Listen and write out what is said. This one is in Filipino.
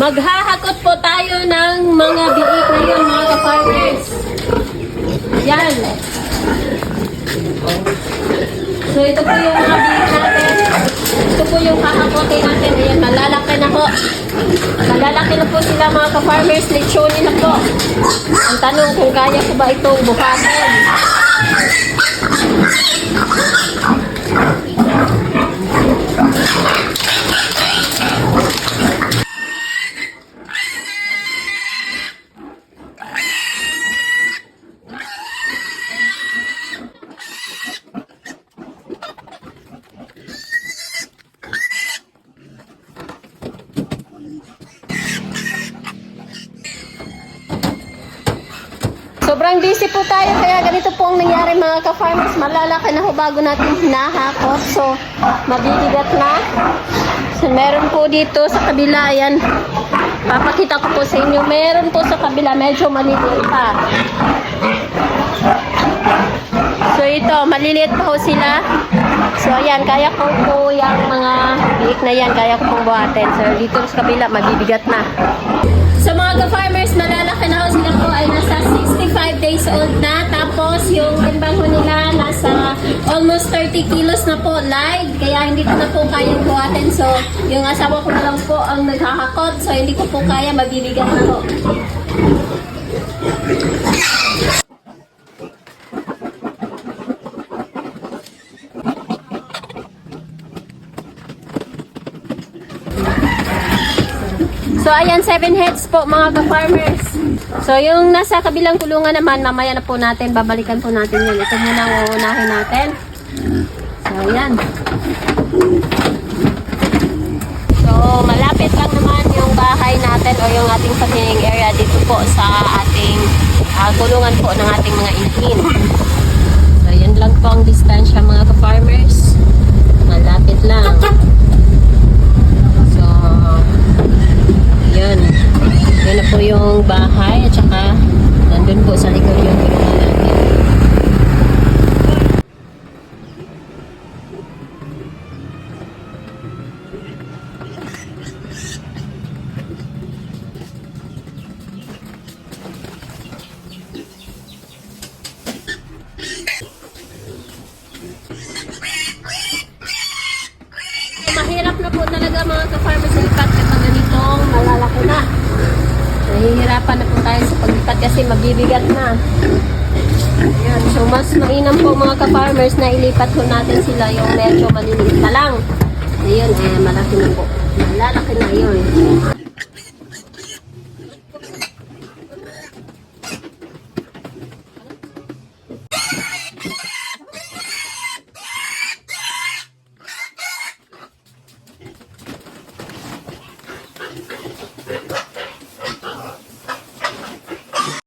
Maghahakot po tayo ng mga biik ngayon mga ka-farmers. Yan. So ito po yung mga biik natin. Ito po yung kakakotin natin. Ayan, malalaki na po. Malalaki na po sila mga ka-farmers. Lechonin na po. Ang tanong kung kaya ko ba itong buhatin. Sobrang busy po tayo kaya ganito po ang nangyari mga ka-farmers. Malalaki na ho bago natin hinahakot. So, mabibigat na. So, meron po dito sa kabila, yan. Papakita ko po sa inyo. Meron po sa kabila, medyo maliliit pa. So, ito, maliliit pa ho sila. So, ayan, kaya ko po yung mga biik na yan, kaya ko pong buhatin. So, dito sa kabila, mabibigat na. Sa mga ka-farmers, malalaki na ho days old na. Tapos yung timbang ho nila nasa almost 30 kilos na po live. Kaya hindi ko na po kayang buhatin. So yung asawa ko na lang po ang naghahakot. So hindi ko po kaya mabibigat na po. So, ayan, seven heads po, mga ka-farmers. So, yung nasa kabilang kulungan naman, mamaya na po natin, babalikan po natin yun. Ito muna uunahin natin. So, ayan. So, malapit lang naman yung bahay natin o yung ating patining area dito po sa ating ah, kulungan po ng ating mga ipin. So, yun lang po ang distansya, mga ka-farmers. Malapit lang. So, yun. Yun na po yung bahay at saka nandun po sa likod yung kulungan natin. Mahirap na po talaga mga ka-farmers lipat kapag ganitong malalaki na. Nahihirapan na po tayo sa paglipat kasi mabibigat na. Ayan. So mas mainam po mga ka-farmers na ilipat po natin sila yung medyo maliliit na lang. Ayun, eh malaki na po. Malalaki na yun.